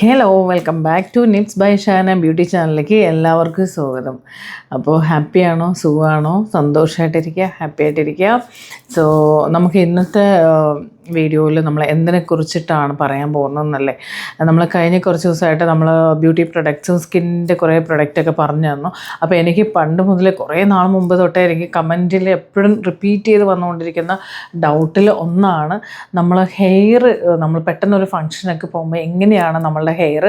Hello welcome back to knits by Shana beauty ചാനലിലേക്ക് എല്ലാവർക്കും സ്വാഗതം. അപ്പോൾ ഹാപ്പിയാണോ? സുഖമാണോ? സന്തോഷമായിട്ടിരിക്കുക ഹാപ്പി ആയിട്ടിരിക്കുക സോ നമുക്ക് ഇന്നത്തെ വീഡിയോയിൽ നമ്മൾ എന്തിനെ കുറിച്ചിട്ടാണ് പറയാൻ പോകുന്നതെന്നല്ലേ? നമ്മൾ കഴിഞ്ഞ കുറച്ച് ദിവസമായിട്ട് നമ്മൾ ബ്യൂട്ടി പ്രൊഡക്ട്സും സ്കിന്നിന്റെ കുറേ പ്രൊഡക്റ്റൊക്കെ പറഞ്ഞു തന്നു. അപ്പോൾ എനിക്ക് പണ്ട് മുതലേ കുറേ നാൾ മുമ്പ് തൊട്ടേ എനിക്ക് കമന്റിൽ എപ്പോഴും റിപ്പീറ്റ് ചെയ്ത് വന്നുകൊണ്ടിരിക്കുന്ന ഡൗട്ടിൽ ഒന്നാണ് നമ്മൾ ഹെയർ നമ്മൾ പെട്ടെന്നൊരു ഫങ്ഷനൊക്കെ പോകുമ്പോൾ എങ്ങനെയാണ് നമ്മളുടെ ഹെയർ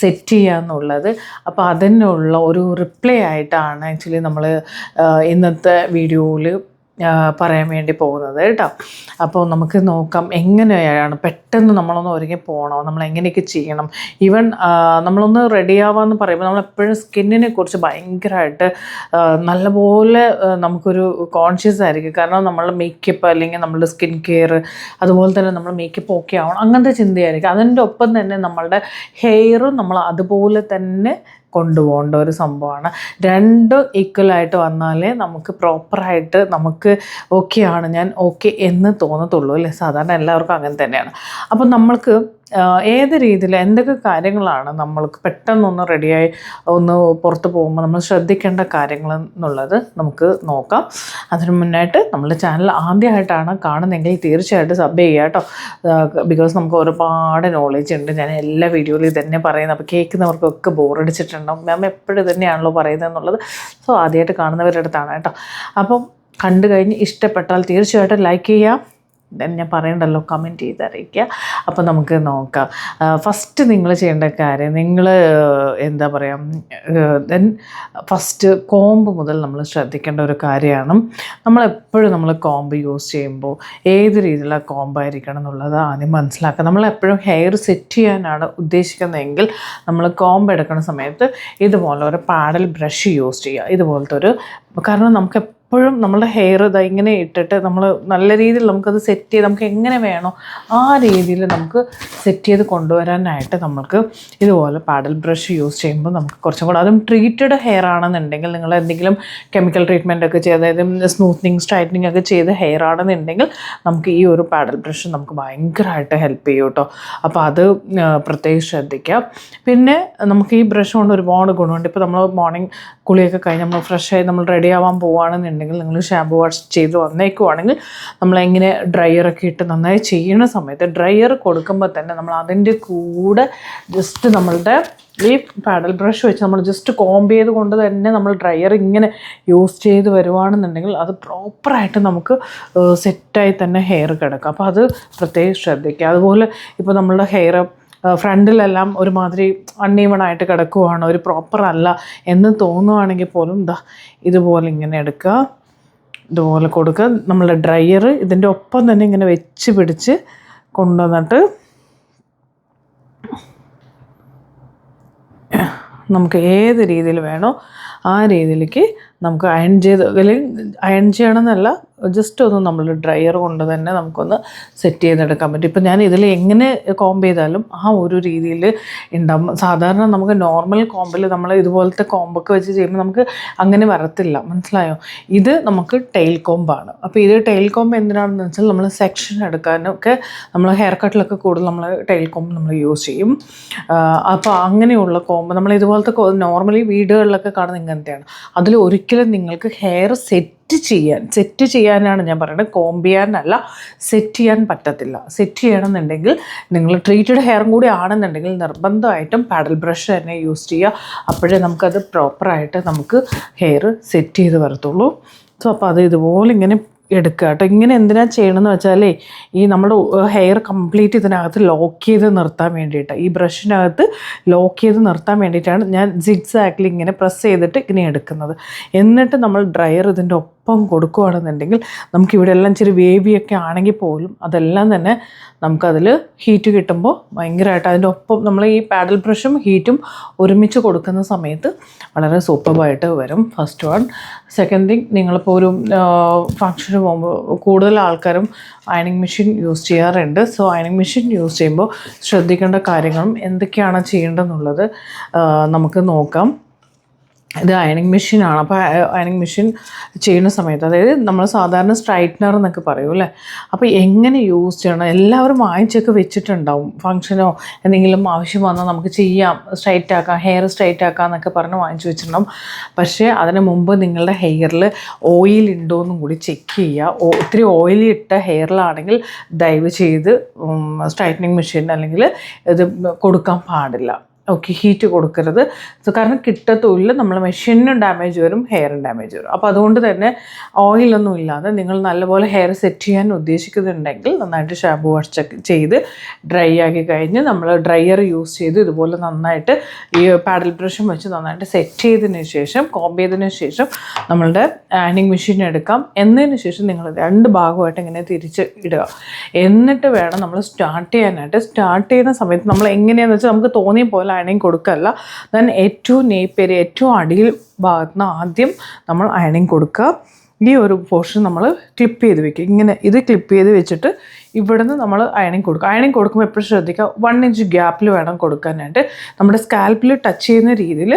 സെറ്റ് ചെയ്യുക എന്നുള്ളത്. അപ്പോൾ അതിനുള്ള ഒരു റിപ്ലൈ ആയിട്ടാണ് ആക്ച്വലി നമ്മൾ ഇന്നത്തെ വീഡിയോയിൽ പറയാൻ വേണ്ടി പോകുന്നത് കേട്ടോ. അപ്പോൾ നമുക്ക് നോക്കാം എങ്ങനെയാണ് പെട്ടെന്ന് നമ്മളൊന്ന് ഒരുങ്ങി പോകണോ നമ്മൾ എങ്ങനെയൊക്കെ ചെയ്യണം ഈവൻ നമ്മളൊന്ന് റെഡി ആവാമെന്ന് പറയുമ്പോൾ നമ്മളെപ്പോഴും സ്കിന്നിനെ കുറിച്ച് ഭയങ്കരമായിട്ട് നല്ലപോലെ നമുക്കൊരു കോൺഷ്യസ് ആയിരിക്കും. കാരണം നമ്മളുടെ മേക്കപ്പ് അല്ലെങ്കിൽ നമ്മളുടെ സ്കിൻ കെയർ അതുപോലെ തന്നെ നമ്മൾ മേക്കപ്പ് ഓക്കെ ആവണം. അങ്ങനത്തെ ചിന്തയായിരിക്കും. അതിന്റെ ഒപ്പം തന്നെ നമ്മളുടെ ഹെയറും നമ്മൾ അതുപോലെ തന്നെ കൊണ്ടുപോകേണ്ട ഒരു സംഭവമാണ്. രണ്ടും ഈക്വലായിട്ട് വന്നാലേ നമുക്ക് പ്രോപ്പറായിട്ട് നമുക്ക് ഓക്കെ ആണ്. ഞാൻ ഓക്കെ എന്ന് തോന്നത്തുള്ളൂ അല്ലേ? സാധാരണ എല്ലാവർക്കും അങ്ങനെ തന്നെയാണ്. അപ്പം നമ്മൾക്ക് ഏത് രീതിയിൽ എന്തൊക്കെ കാര്യങ്ങളാണ് നമ്മൾക്ക് പെട്ടെന്നൊന്ന് റെഡിയായി ഒന്ന് പുറത്ത് പോകുമ്പോൾ നമ്മൾ ശ്രദ്ധിക്കേണ്ട കാര്യങ്ങൾ എന്നുള്ളത് നമുക്ക് നോക്കാം. അതിന് മുന്നായിട്ട് നമ്മുടെ ചാനൽ ആദ്യമായിട്ടാണ് കാണുന്നതെങ്കിൽ തീർച്ചയായിട്ടും സബ് ചെയ്യുക കേട്ടോ. ബിക്കോസ് നമുക്ക് ഒരുപാട് നോളേജ് ഉണ്ട്. ഞാൻ എല്ലാ വീഡിയോയിലും ഇതന്നെ തന്നെ പറയുന്നത്. അപ്പോൾ കേൾക്കുന്നവർക്കൊക്കെ ബോറടിച്ചിട്ടുണ്ടാവും മാം എപ്പോഴും തന്നെയാണല്ലോ പറയുന്നത് എന്നുള്ളത്. സോ ആദ്യമായിട്ട് കാണുന്നവരുടെ അടുത്താണ് കേട്ടോ. അപ്പം കണ്ടു കഴിഞ്ഞ് ഇഷ്ടപ്പെട്ടാൽ തീർച്ചയായിട്ടും ലൈക്ക് then ഞാൻ പറയണ്ടല്ലോ കമന്റ് ചെയ്ത് അറിയിക്കുക അപ്പോൾ നമുക്ക് നോക്കാം. ഫസ്റ്റ് നിങ്ങൾ ചെയ്യേണ്ട കാര്യം നിങ്ങൾ എന്താ പറയുക ദെൻ ഫസ്റ്റ് കോമ്പ് മുതൽ നമ്മൾ ശ്രദ്ധിക്കേണ്ട ഒരു കാര്യമാണ്. നമ്മളെപ്പോഴും നമ്മൾ കോമ്പ് യൂസ് ചെയ്യുമ്പോൾ ഏത് രീതിയിലുള്ള കോമ്പായിരിക്കണം എന്നുള്ളത് ആദ്യം മനസ്സിലാക്കുക. നമ്മളെപ്പോഴും ഹെയർ സെറ്റ് ചെയ്യാനാണ് ഉദ്ദേശിക്കുന്നതെങ്കിൽ നമ്മൾ കോമ്പ് എടുക്കുന്ന സമയത്ത് ഇതുപോലെ ഒരു പാഡൽ ബ്രഷ് യൂസ് ചെയ്യുക. ഇതുപോലത്തെ ഒരു കാരണം നമുക്ക് എപ്പോഴും നമ്മുടെ ഹെയർ ഇതാ ഇങ്ങനെ ഇട്ടിട്ട് നമ്മൾ നല്ല രീതിയിൽ നമുക്കത് സെറ്റ് ചെയ്ത് നമുക്ക് എങ്ങനെ വേണോ ആ രീതിയിൽ നമുക്ക് സെറ്റ് ചെയ്ത് കൊണ്ടുവരാനായിട്ട് നമുക്ക് ഇതുപോലെ പാഡൽ ബ്രഷ് യൂസ് ചെയ്യുമ്പോൾ നമുക്ക് കുറച്ചും കൂടെ അതും ട്രീറ്റഡ് ഹെയർ ആണെന്നുണ്ടെങ്കിൽ നിങ്ങൾ എന്തെങ്കിലും കെമിക്കൽ ട്രീറ്റ്മെന്റ് ഒക്കെ ചെയ്ത് അതായത് സ്മൂത്തനിങ് സ്ട്രൈറ്റനിങ് ഒക്കെ ചെയ്ത് ഹെയർ ആണെന്നുണ്ടെങ്കിൽ നമുക്ക് ഈ ഒരു പാഡൽ ബ്രഷ് നമുക്ക് ഭയങ്കരമായിട്ട് ഹെൽപ്പ് ചെയ്യും കേട്ടോ. അപ്പോൾ അത് പ്രത്യേകിച്ച് പ്രത്യേകം ശ്രദ്ധിക്കാം പിന്നെ നമുക്ക് ഈ ബ്രഷ് കൊണ്ട് ഒരുപാട് ഗുണമുണ്ട്. ഇപ്പോൾ നമ്മൾ മോർണിംഗ് കുളിയൊക്കെ കഴിഞ്ഞ് നമ്മൾ ഫ്രഷ് ആയി നമ്മൾ റെഡി ആവാൻ പോവുകയാണെന്നുണ്ടെങ്കിൽ നിങ്ങൾ ഷാമ്പു വാഷ് ചെയ്ത് വന്നേക്കുവാണെങ്കിൽ നമ്മളെങ്ങനെ ഡ്രയറൊക്കെ ഇട്ട് നന്നായി ചെയ്യുന്ന സമയത്ത് ഡ്രയർ കൊടുക്കുമ്പോൾ തന്നെ നമ്മൾ അതിന്റെ കൂടെ ജസ്റ്റ് നമ്മളുടെ ഈ പാഡൽ ബ്രഷ് വെച്ച് നമ്മൾ ജസ്റ്റ് കോംബ് ചെയ്ത് കൊണ്ട് തന്നെ നമ്മൾ ഡ്രയർ ഇങ്ങനെ യൂസ് ചെയ്ത് വരുവാണെന്നുണ്ടെങ്കിൽ അത് പ്രോപ്പറായിട്ട് നമുക്ക് സെറ്റായി തന്നെ ഹെയർ കിടക്കും. അപ്പോൾ അത് പ്രത്യേകം ശ്രദ്ധിക്കുക. അതുപോലെ ഇപ്പോൾ നമ്മളുടെ ഹെയർ ഫ്രണ്ടിലെല്ലാം ഒരുമാതിരി അൺഈവൺ ആയിട്ട് കിടക്കുവാണ്. ഒരു പ്രോപ്പർ അല്ല എന്ന് തോന്നുവാണെങ്കിൽ പോലും ദാ ഇതുപോലെ ഇങ്ങനെ എടുക്കുക ഇതുപോലെ കൊടുക്കുക. നമ്മളുടെ ഡ്രയർ ഇതിന്റെ ഒപ്പം തന്നെ ഇങ്ങനെ വെച്ച് പിടിച്ച് കൊണ്ടുവന്നിട്ട് നമുക്ക് ഏത് രീതിയിൽ വേണോ ആ രീതിയിലേക്ക് നമുക്ക് അയൺ ചെയ്ത് അല്ലെങ്കിൽ അയൺ ചെയ്യണമെന്നല്ല ജസ്റ്റ് ഒന്ന് നമ്മൾ ഡ്രയർ കൊണ്ട് തന്നെ നമുക്കൊന്ന് സെറ്റ് ചെയ്തെടുക്കാൻ പറ്റും. ഇപ്പം ഞാൻ ഇതിൽ എങ്ങനെ കോംബ് ചെയ്താലും ആ ഒരു രീതിയിൽ ഉണ്ടാകും സാധാരണ നമുക്ക് നോർമൽ കോമ്പിൽ നമ്മൾ ഇതുപോലത്തെ കോമ്പൊക്കെ വെച്ച് ചെയ്യുമ്പോൾ നമുക്ക് അങ്ങനെ വരത്തില്ല. മനസ്സിലായോ? ഇത് നമുക്ക് ടെയിൽ കോമ്പാണ് അപ്പോൾ ഇത് ടെയിൽ കോമ്പ് എന്തിനാണെന്ന് വെച്ചാൽ നമ്മൾ സെക്ഷൻ എടുക്കാനൊക്കെ നമ്മൾ ഹെയർ കട്ടിലൊക്കെ കൂടുതൽ നമ്മൾ ടെയിൽ കോമ്പ് നമ്മൾ യൂസ് ചെയ്യും. അപ്പോൾ അങ്ങനെയുള്ള കോമ്പ് നമ്മൾ ഇതുപോലത്തെ നോർമലി വീടുകളിലൊക്കെ കാണുന്ന ഇങ്ങനത്തെയാണ് അതിൽ ഒരിക്കലും നിങ്ങൾക്ക് ഹെയർ സെറ്റ് ചെയ്യാൻ സെറ്റ് ചെയ്യാനാണ് ഞാൻ പറയുന്നത് കോംബ് സെറ്റ് ചെയ്യാൻ പറ്റത്തില്ല. സെറ്റ് ചെയ്യണമെന്നുണ്ടെങ്കിൽ നിങ്ങൾ ട്രീറ്റഡ് ഹെയറും കൂടി ആണെന്നുണ്ടെങ്കിൽ നിർബന്ധമായിട്ടും പാഡൽ ബ്രഷ് തന്നെ യൂസ് ചെയ്യുക. അപ്പോഴേ നമുക്കത് പ്രോപ്പറായിട്ട് നമുക്ക് ഹെയർ സെറ്റ് ചെയ്ത് വരത്തുള്ളൂ. സോ അപ്പോൾ അത് ഇതുപോലെ ഇങ്ങനെ എടുക്കുക കേട്ടോ. ഇങ്ങനെ എന്തിനാ ചെയ്യണമെന്ന് വെച്ചാലേ ഈ നമ്മുടെ ഹെയർ കംപ്ലീറ്റ് ഇതിനകത്ത് ലോക്ക് ചെയ്ത് നിർത്താൻ വേണ്ടിയിട്ട്. ഈ ബ്രഷിനകത്ത് ലോക്ക് ചെയ്ത് നിർത്താൻ വേണ്ടിയിട്ടാണ് ഞാൻ സിഗ്സാക്കിൽ ഇങ്ങനെ പ്രസ് ചെയ്തിട്ട് ഇങ്ങനെ എടുക്കുന്നത്. എന്നിട്ട് നമ്മൾ ഡ്രയർ ഇതിന്റെ കൊടുക്കുകയാണെന്നുണ്ടെങ്കിൽ നമുക്ക് ഇവിടെ എല്ലാം ചെറിയ വേവിയൊക്കെ ആണെങ്കിൽ പോലും അതെല്ലാം തന്നെ നമുക്കതിൽ ഹീറ്റ് കിട്ടുമ്പോൾ ഭയങ്കരമായിട്ട് അതിന്റെ ഒപ്പം നമ്മൾ ഈ പാഡൽ ബ്രഷും ഹീറ്റും ഒരുമിച്ച് കൊടുക്കുന്ന സമയത്ത് വളരെ സൂപ്പർബായിട്ട് വരും. ഫസ്റ്റ് വൺ സെക്കൻഡ് തിങ് നിങ്ങളിപ്പോൾ ഒരു ഫങ്ഷന് പോകുമ്പോൾ കൂടുതൽ ആൾക്കാരും അയണിങ് മെഷീൻ യൂസ് ചെയ്യാറുണ്ട്. സോ അയണിങ് മെഷീൻ യൂസ് ചെയ്യുമ്പോൾ ശ്രദ്ധിക്കേണ്ട കാര്യങ്ങളും എന്തൊക്കെയാണ് ചെയ്യേണ്ടതെന്നുള്ളത് നമുക്ക് നോക്കാം. ഇത് അയണിങ് മെഷീനാണ്. അപ്പോൾ അയണിങ് മെഷീൻ ചെയ്യുന്ന സമയത്ത് അതായത് നമ്മൾ സാധാരണ സ്ട്രൈറ്റ്നർ എന്നൊക്കെ പറയും അല്ലേ? അപ്പോൾ എങ്ങനെ യൂസ് ചെയ്യണം? എല്ലാവരും വാങ്ങിച്ചൊക്കെ വെച്ചിട്ടുണ്ടാവും. ഫങ്ഷനോ എന്തെങ്കിലും ആവശ്യം വന്നാൽ നമുക്ക് ചെയ്യാം. സ്ട്രൈറ്റ് ആക്കാം ഹെയർ സ്ട്രൈറ്റ് ആക്കാം എന്നൊക്കെ പറഞ്ഞ് വാങ്ങിച്ചു വെച്ചിട്ടുണ്ടാവും. പക്ഷേ അതിന് മുമ്പ് നിങ്ങളുടെ ഹെയറിൽ ഓയിൽ ഉണ്ടോ എന്നും കൂടി ചെക്ക് ചെയ്യുക. ഒത്തിരി ഓയിലി ഇട്ട ഹെയറിലാണെങ്കിൽ ദയവ് ചെയ്ത് സ്ട്രൈറ്റനിങ് മെഷീൻ അല്ലെങ്കിൽ ഇത് കൊടുക്കാൻ പാടില്ല. ഓക്കെ ഹീറ്റ് കൊടുക്കരുത്. സോ കാരണം കിട്ടത്തുമില്ല നമ്മൾ മെഷീനും ഡാമേജ് വരും ഹെയറും ഡാമേജ് വരും. അപ്പോൾ അതുകൊണ്ട് തന്നെ ഓയിലൊന്നും ഇല്ലാതെ നിങ്ങൾ നല്ലപോലെ ഹെയർ സെറ്റ് ചെയ്യാൻ ഉദ്ദേശിക്കുന്നുണ്ടെങ്കിൽ നന്നായിട്ട് ഷാമ്പു വാഷ് ചെയ്ത് ഡ്രൈ ആക്കി കഴിഞ്ഞ് നമ്മൾ ഡ്രയർ യൂസ് ചെയ്ത് ഇതുപോലെ നന്നായിട്ട് ഈ പാഡൽ ബ്രഷും വെച്ച് നന്നായിട്ട് സെറ്റ് ചെയ്തതിന് ശേഷം കോമ്പ് ചെയ്തതിന് ശേഷം നമ്മളുടെ ആനിങ് മെഷീൻ എടുക്കാം. എന്നതിന് ശേഷം നിങ്ങൾ രണ്ട് ഭാഗമായിട്ട് ഇങ്ങനെ തിരിച്ച് ഇടുക. എന്നിട്ട് വേണം നമ്മൾ സ്റ്റാർട്ട് ചെയ്യാനായിട്ട്. സ്റ്റാർട്ട് ചെയ്യുന്ന സമയത്ത് നമ്മൾ എങ്ങനെയാണെന്ന് വെച്ചാൽ നമുക്ക് തോന്നിയ പോലെ അയണിങ് കൊടുക്കല്ല. ദെൻ ഏറ്റവും നെയ്പ്പേര് ഏറ്റവും അടിയിൽ ഭാഗത്ത് നിന്ന് ആദ്യം നമ്മൾ അയണിങ് കൊടുക്കുക. ഈ ഒരു പോർഷൻ നമ്മൾ ക്ലിപ്പ് ചെയ്ത് വെക്കുക. ഇങ്ങനെ ഇത് ക്ലിപ്പ് ചെയ്ത് വെച്ചിട്ട് ഇവിടുന്ന് നമ്മൾ അയണിങ് കൊടുക്കുക. അയണിങ് കൊടുക്കുമ്പോൾ എപ്പോഴും ശ്രദ്ധിക്കുക. വൺ ഇഞ്ച് ഗ്യാപ്പിൽ വേണം കൊടുക്കാനായിട്ട് നമ്മുടെ സ്കാൽപ്പിൽ ടച്ച് ചെയ്യുന്ന രീതിയിൽ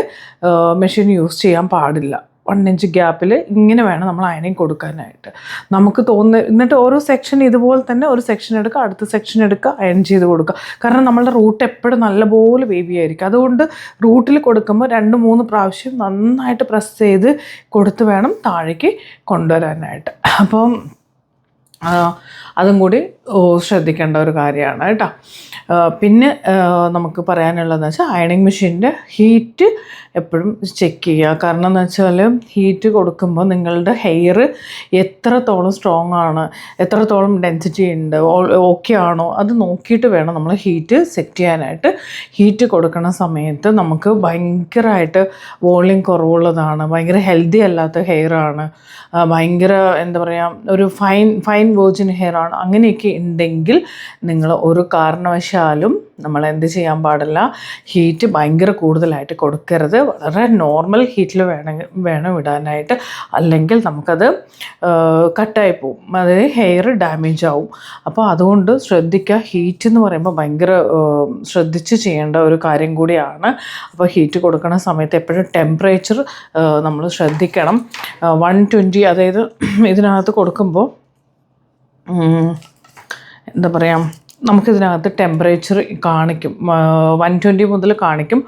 മെഷീൻ യൂസ് ചെയ്യാൻ പാടില്ല. വൺ ഇഞ്ച് ഗ്യാപ്പിൽ ഇങ്ങനെ വേണം നമ്മൾ അയണിങ് കൊടുക്കാനായിട്ട്. നമുക്ക് തോന്നുന്ന എന്നിട്ട് ഓരോ സെക്ഷൻ ഇതുപോലെ തന്നെ ഒരു സെക്ഷൻ എടുക്കുക അടുത്ത സെക്ഷൻ എടുക്കുക അയൺ ചെയ്ത് കൊടുക്കുക. കാരണം നമ്മളുടെ റൂട്ട് എപ്പോഴും നല്ലപോലെ വേവി ആയിരിക്കും. അതുകൊണ്ട് റൂട്ടിൽ കൊടുക്കുമ്പോൾ രണ്ട് മൂന്ന് പ്രാവശ്യം നന്നായിട്ട് പ്രസ് ചെയ്ത് കൊടുത്ത് വേണം താഴേക്ക് കൊണ്ടുവരാനായിട്ട്. അപ്പം അതും കൂടി ശ്രദ്ധിക്കേണ്ട ഒരു കാര്യമാണ് കേട്ടോ. പിന്നെ നമുക്ക് പറയാനുള്ളതെന്ന് വെച്ചാൽ അയണിങ് മെഷീന്റെ ഹീറ്റ് എപ്പോഴും ചെക്ക് ചെയ്യുക. കാരണം എന്ന് വെച്ചാൽ ഹീറ്റ് കൊടുക്കുമ്പോൾ നിങ്ങളുടെ ഹെയർ എത്രത്തോളം സ്ട്രോങ് ആണ് എത്രത്തോളം ഡെൻസിറ്റി ഉണ്ട് ഓക്കെ ആണോ അത് നോക്കിയിട്ട് വേണം നമ്മൾ ഹീറ്റ് സെറ്റ് ചെയ്യാനായിട്ട്. ഹീറ്റ് കൊടുക്കുന്ന സമയത്ത് നമുക്ക് ഭയങ്കരമായിട്ട് വോളിയം കുറവുള്ളതാണ് ഭയങ്കര ഹെൽത്തി അല്ലാത്ത ഹെയറാണ് ഭയങ്കര എന്താ പറയുക ഒരു ഫൈൻ ഫൈൻ വേർജിൻ ഹെയർ ആണ് അങ്ങനെയൊക്കെ ഉണ്ടെങ്കിൽ നിങ്ങൾ ഒരു കാരണവശാലും നമ്മൾ എന്ത് ചെയ്യാൻ പാടില്ല. ഹീറ്റ് ഭയങ്കര കൂടുതലായിട്ട് കൊടുക്കരുത്. വളരെ നോർമൽ ഹീറ്റിൽ വേണം വേണം ഇടാനായിട്ട്. അല്ലെങ്കിൽ നമുക്കത് കട്ടായി പോവും. അതായത് ഹെയർ ഡാമേജ് ആവും. അപ്പോൾ അതുകൊണ്ട് ശ്രദ്ധിക്കുക ഹീറ്റ് എന്ന് പറയുമ്പോൾ ഭയങ്കര ശ്രദ്ധിച്ച് ചെയ്യേണ്ട ഒരു കാര്യം കൂടിയാണ്. അപ്പോൾ ഹീറ്റ് കൊടുക്കുന്ന സമയത്ത് എപ്പോഴും ടെമ്പറേച്ചർ നമ്മൾ ശ്രദ്ധിക്കണം. വൺ ട്വന്റി അതായത് ഇതിനകത്ത് കൊടുക്കുമ്പോൾ എന്താ പറയുക നമുക്കിതിനകത്ത് ടെമ്പറേച്ചർ കാണിക്കും വൺ ട്വന്റി മുതൽ കാണിക്കും.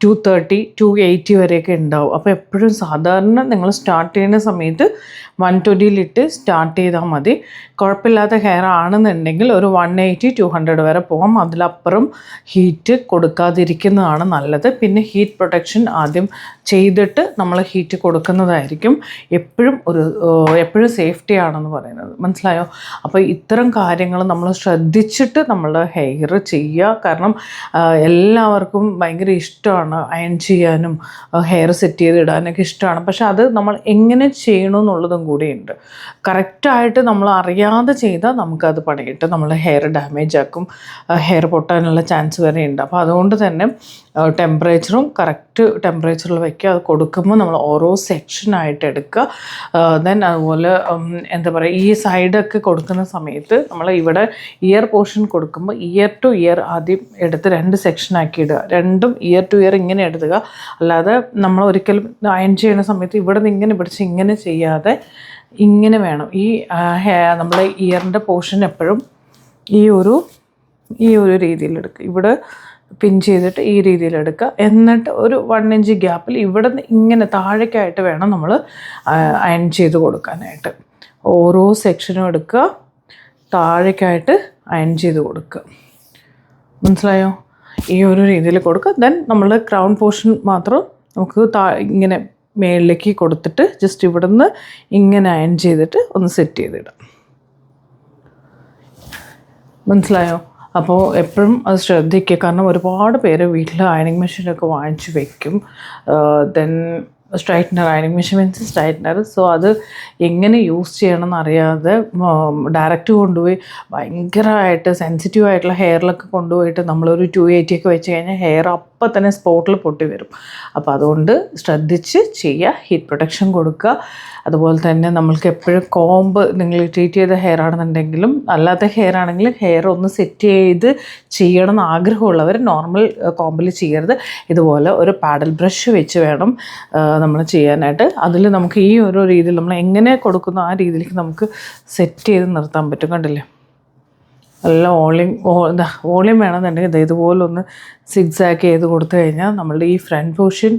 ടു തേർട്ടി ടു എയ്റ്റി വരെയൊക്കെ ഉണ്ടാവും. അപ്പോൾ എപ്പോഴും സാധാരണ നിങ്ങൾ സ്റ്റാർട്ട് ചെയ്യുന്ന സമയത്ത് വൺ ട്വന്റിയിലിട്ട് സ്റ്റാർട്ട് ചെയ്താൽ മതി. കുഴപ്പമില്ലാത്ത ഹെയർ ആണെന്നുണ്ടെങ്കിൽ ഒരു വൺ എയ്റ്റി ടു ഹൺഡ്രഡ് വരെ പോകാം അതിലപ്പുറം ഹീറ്റ് കൊടുക്കാതിരിക്കുന്നതാണ് നല്ലത്. പിന്നെ ഹീറ്റ് പ്രൊട്ടക്ഷൻ ആദ്യം ചെയ്തിട്ട് നമ്മൾ ഹീറ്റ് കൊടുക്കുന്നതായിരിക്കും എപ്പോഴും ഒരു എപ്പോഴും സേഫ്റ്റി ആണെന്ന് പറയുന്നത്. മനസ്സിലായോ? അപ്പോൾ ഇത്തരം കാര്യങ്ങൾ നമ്മൾ ശ്രദ്ധിച്ചിട്ട് നമ്മൾ ഹെയർ ചെയ്യുക. കാരണം എല്ലാവർക്കും ഭയങ്കര ഇഷ്ടമാണ് അയൺ ചെയ്യാനും ഹെയർ സെറ്റ് ചെയ്ത് ഇടാനൊക്കെ ഇഷ്ടമാണ്. പക്ഷെ അത് നമ്മൾ എങ്ങനെ ചെയ്യണമെന്നുള്ളതും കൂടിയുണ്ട്. കറക്റ്റായിട്ട് നമ്മൾ അറിയാതെ ചെയ്താൽ നമുക്കത് പണിയിട്ട് നമ്മൾ ഹെയർ ഡാമേജ് ആക്കും. ഹെയർ പൊട്ടാനുള്ള ചാൻസ് വരെ ഉണ്ട്. അപ്പോൾ അതുകൊണ്ട് തന്നെ ടെമ്പറേച്ചറും കറക്റ്റ് ടെമ്പറേച്ചറിൽ വയ്ക്കുക അത് കൊടുക്കുമ്പോൾ നമ്മൾ ഓരോ സെക്ഷനായിട്ട് എടുക്കുക. ദെൻ അതുപോലെ എന്താ പറയുക ഈ സൈഡൊക്കെ കൊടുക്കുന്ന സമയത്ത് നമ്മൾ ഇവിടെ ഇയർ പോർഷൻ കൊടുക്കുമ്പോൾ ഇയർ ടു ഇയർ ആദ്യം എടുത്ത് രണ്ട് സെക്ഷനാക്കി ഇടുക. രണ്ടും ഇയർ ടു ഇയർ ഇങ്ങനെ എടുക്കുക അല്ലാതെ നമ്മൾ ഒരിക്കലും അയൺ ചെയ്യുന്ന സമയത്ത് ഇവിടെ നിന്ന് ഇങ്ങനെ പിടിച്ച് ഇങ്ങനെ ചെയ്യാതെ ഇങ്ങനെ വേണം. ഈ നമ്മുടെ ഇയറിന്റെ പോർഷൻ എപ്പോഴും ഈ ഒരു ഈ ഒരു രീതിയിൽ എടുക്കുക. ഇവിടെ പിൻ ചെയ്തിട്ട് ഈ രീതിയിൽ എടുക്കുക. എന്നിട്ട് ഒരു വൺ ഇഞ്ച് ഗ്യാപ്പിൽ ഇവിടെ നിന്ന് ഇങ്ങനെ താഴേക്കായിട്ട് വേണം നമ്മൾ അയൺ ചെയ്ത് കൊടുക്കാനായിട്ട്. ഓരോ സെക്ഷനും എടുക്കുക. താഴേക്കായിട്ട് അയൺ ചെയ്ത് കൊടുക്കുക. മനസ്സിലായോ? ഈ ഒരു രീതിയിൽ കൊടുക്കുക. ദെൻ നമ്മൾ ക്രൗൺ പോർഷൻ മാത്രം നമുക്ക് താ ഇങ്ങനെ മേളിലേക്ക് കൊടുത്തിട്ട് ജസ്റ്റ് ഇവിടെ നിന്ന് ഇങ്ങനെ അയൺ ചെയ്തിട്ട് ഒന്ന് സെറ്റ് ചെയ്തിടാം മനസ്സിലായോ? അപ്പോൾ എപ്പോഴും അത് ശ്രദ്ധിക്കുക. കാരണം ഒരുപാട് പേര് വീട്ടിൽ അയണിങ് മെഷീനൊക്കെ വാങ്ങിച്ച് വെക്കും. ദെൻ സ്ട്രൈറ്റ്നർ ആയിരുന്നു മെഷീൻ മീൻസ് സ്ട്രൈറ്റ്നർ സോ അത് എങ്ങനെ യൂസ് ചെയ്യണം എന്നറിയാതെ ഡയറക്റ്റ് കൊണ്ടുപോയി ഭയങ്കരമായിട്ട് സെൻസിറ്റീവ് ആയിട്ടുള്ള ഹെയറിലൊക്കെ കൊണ്ടുപോയിട്ട് നമ്മളൊരു ടു എയ്റ്റി ഒക്കെ വെച്ച് കഴിഞ്ഞാൽ ഹെയർ അപ്പം തന്നെ സ്പോട്ടിൽ പൊട്ടി വരും. അപ്പോൾ അതുകൊണ്ട് ശ്രദ്ധിച്ച് ചെയ്യുക ഹീറ്റ് പ്രൊട്ടക്ഷൻ കൊടുക്കുക. അതുപോലെ തന്നെ നമ്മൾക്ക് എപ്പോഴും കോമ്പ് നിങ്ങൾ ട്രീറ്റ് ചെയ്ത ഹെയർ ആണെന്നുണ്ടെങ്കിലും അല്ലാത്ത ഹെയർ ആണെങ്കിലും ഹെയർ ഒന്ന് സെറ്റ് ചെയ്ത് ചെയ്യണം എന്ന് ആഗ്രഹമുള്ളവർ നോർമൽ കോമ്പിൽ ചെയ്യരുത്. ഇതുപോലെ ഒരു പാഡൽ ബ്രഷ് വെച്ച് വേണം നമ്മൾ ചെയ്യാനായിട്ട് അതിൽ നമുക്ക് ഈ ഓരോ രീതിയിൽ നമ്മൾ എങ്ങനെ കൊടുക്കുന്നു ആ രീതിയിലേക്ക് നമുക്ക് സെറ്റ് ചെയ്ത് നിർത്താൻ പറ്റും കണ്ടില്ലേ? നല്ല വോളിയം എന്താ വോളിയം വേണമെന്നുണ്ടെങ്കിൽ ഇത് ഇതുപോലെ ഒന്ന് സിക്സാക്ക് ചെയ്ത് കൊടുത്തു കഴിഞ്ഞാൽ നമ്മളുടെ ഈ ഫ്രണ്ട് പോർഷൻ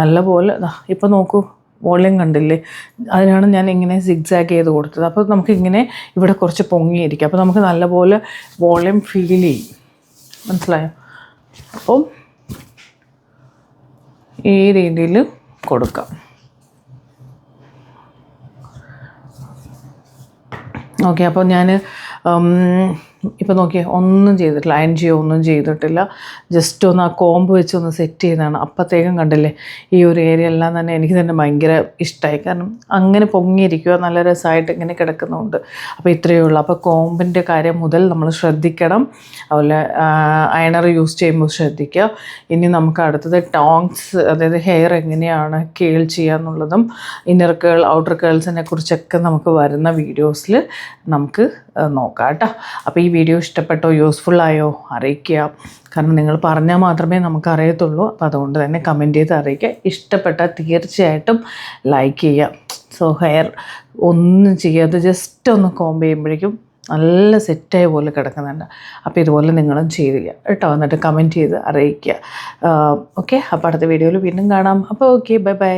നല്ലപോലെ ഇപ്പോൾ നോക്കൂ വോളിയം കണ്ടില്ലേ? അതിനാണ് ഞാൻ ഇങ്ങനെ സിക്സാക്ക് ചെയ്ത് കൊടുത്തത്. അപ്പോൾ നമുക്ക് ഇങ്ങനെ ഇവിടെ കുറച്ച് പൊങ്ങിയിരിക്കും. അപ്പോൾ നമുക്ക് നല്ലപോലെ വോളിയം ഫീൽ ചെയ്യും. മനസ്സിലായോ? അപ്പം ഈ രീതിയിൽ കൊടുക്കാം. ഓക്കെ അപ്പോൾ ഞാൻ ഇപ്പോൾ നോക്കിയേ ഒന്നും ചെയ്തിട്ടില്ല. അയൺ ചെയ്യുക ഒന്നും ചെയ്തിട്ടില്ല. ജസ്റ്റ് ഒന്ന് ആ കോമ്പ് വെച്ച് ഒന്ന് സെറ്റ് ചെയ്തതാണ് അപ്പോഴത്തേക്കും കണ്ടില്ലേ ഈ ഒരു ഏരിയ എല്ലാം തന്നെ എനിക്ക് തന്നെ ഭയങ്കര ഇഷ്ടമായി കാരണം അങ്ങനെ പൊങ്ങിയിരിക്കുക നല്ല രസമായിട്ട് ഇങ്ങനെ കിടക്കുന്നുണ്ട്. അപ്പോൾ ഇത്രയേ ഉള്ളൂ. അപ്പോൾ കോമ്പിന്റെ കാര്യം മുതൽ നമ്മൾ ശ്രദ്ധിക്കണം. അതുപോലെ അയണർ യൂസ് ചെയ്യുമ്പോൾ ശ്രദ്ധിക്കുക. ഇനി നമുക്ക് അടുത്തത് ടോങ്സ് അതായത് ഹെയർ എങ്ങനെയാണ് കേൾ ചെയ്യുക എന്നുള്ളതും ഇന്നർ കേൾ ഔട്ടർ കേൾസിനെ കുറിച്ചൊക്കെ നമുക്ക് വരുന്ന വീഡിയോസിൽ നമുക്ക് നോക്കാം കേട്ടോ അപ്പോൾ ഈ വീഡിയോ ഇഷ്ടപ്പെട്ടോ യൂസ്ഫുൾ ആയോ അറിയിക്കുക. കാരണം നിങ്ങൾ പറഞ്ഞാൽ മാത്രമേ നമുക്ക് അറിയത്തുള്ളൂ അപ്പോൾ അതുകൊണ്ട് തന്നെ കമന്റ് ചെയ്ത് അറിയിക്കുക. ഇഷ്ടപ്പെട്ടാൽ തീർച്ചയായിട്ടും ലൈക്ക് ചെയ്യുക. സോ ഹെയർ ഒന്നും ചെയ്യാതെ ജസ്റ്റ് ഒന്ന് കോംബ് ചെയ്യുമ്പോഴേക്കും നല്ല സെറ്റായ പോലെ കിടക്കുന്നുണ്ട്. അപ്പോൾ ഇതുപോലെ നിങ്ങളും ചെയ്യുക കേട്ടോ. എന്നിട്ട് കമന്റ് ചെയ്ത് അറിയിക്കുക. ഓക്കെ അപ്പോൾ അടുത്ത വീഡിയോയിൽ വീണ്ടും കാണാം. അപ്പോൾ ഓക്കെ ബൈ ബൈ